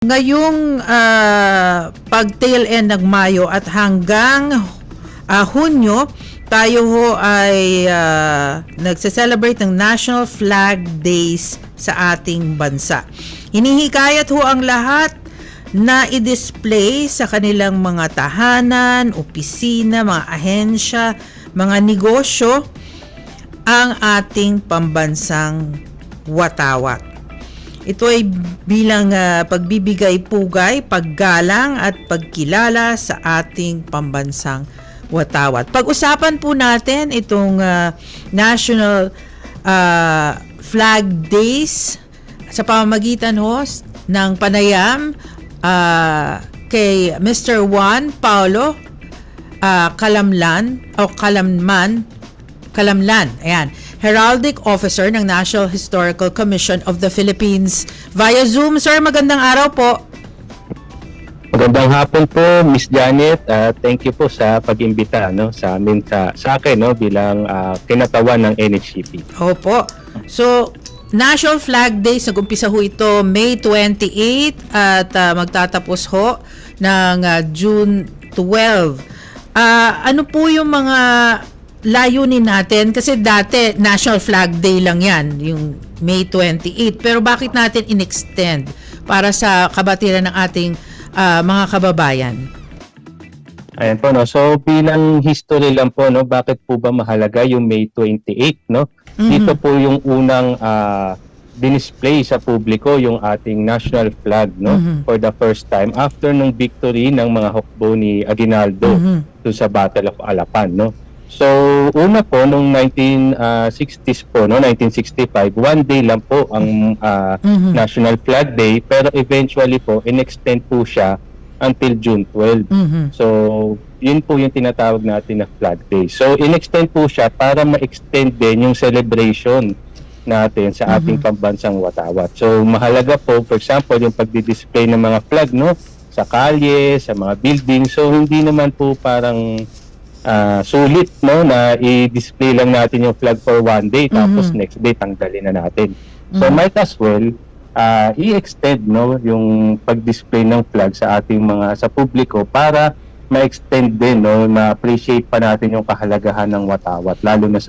Ngayong ah, pag tail end ng Mayo at hanggang ah, Hunyo, tayo ho ay ah, nagse-celebrate ng National Flag Days sa ating bansa. Hinihikayat ho ang lahat na i-display sa kanilang mga tahanan, opisina, mga ahensya, mga negosyo ang ating pambansang watawat. Ito ay bilang ah, pagbibigay pugay, paggalang at pagkilala sa ating pambansang watawat. Pag-usapan po natin itong ah, National ah, Flag Days sa pamamagitan ho ng panayam ah, kay Mr. Juan Paulo ah, Kalamlan o Kalamman Kalamlan. Ayan. Heraldic Officer ng National Historical Commission of the Philippines. Via Zoom, sir, magandang araw po. Magandang hapon po, Miss Janet. Ah, thank you po sa pag-imbita no sa amin sa sa akin no bilang ah, kinatawan ng NHCP. Opo. So, National Flag Day, nag-umpisa ho ito May 28 at ah, magtatapos ho ng ah, June 12. Ah, ano po yung mga layunin natin? Kasi dati National Flag Day lang yan, yung May 28. Pero bakit natin in-extend para sa kabatiran ng ating ah, mga kababayan? Ayan po no. So bilang history lang po no, bakit po ba mahalaga yung May 28 no? Dito po yung unang ah, dinisplay sa publiko yung ating national flag no Mhm. for the first time after ng victory ng mga hukbo ni Aguinaldo Mhm. dun sa Battle of Alapan, no? So, una po, nung 1960s po, no, 1965, one day lang po ang ah, Mhm. National Flag Day, pero eventually po, in-extend po siya until June 12. Mhm. So, yun po yung tinatawag natin na Flag Day. So, in-extend po siya para ma-extend din yung celebration natin sa ating pambansang watawat. So, mahalaga po, for example, yung pagdi-display ng mga flag, no? Sa kalye, sa mga building. So, hindi naman po parang ah, sulit, no? Na i-display lang natin yung flag for one day, tapos Mhm. next day tanggalin na natin. So, Mhm. might as well, ah, i-extend, no? Yung pag-display ng flag sa ating mga, sa publiko para ma-extend din, no? Ma-appreciate pa natin yung kahalagahan ng watawat, lalo na sa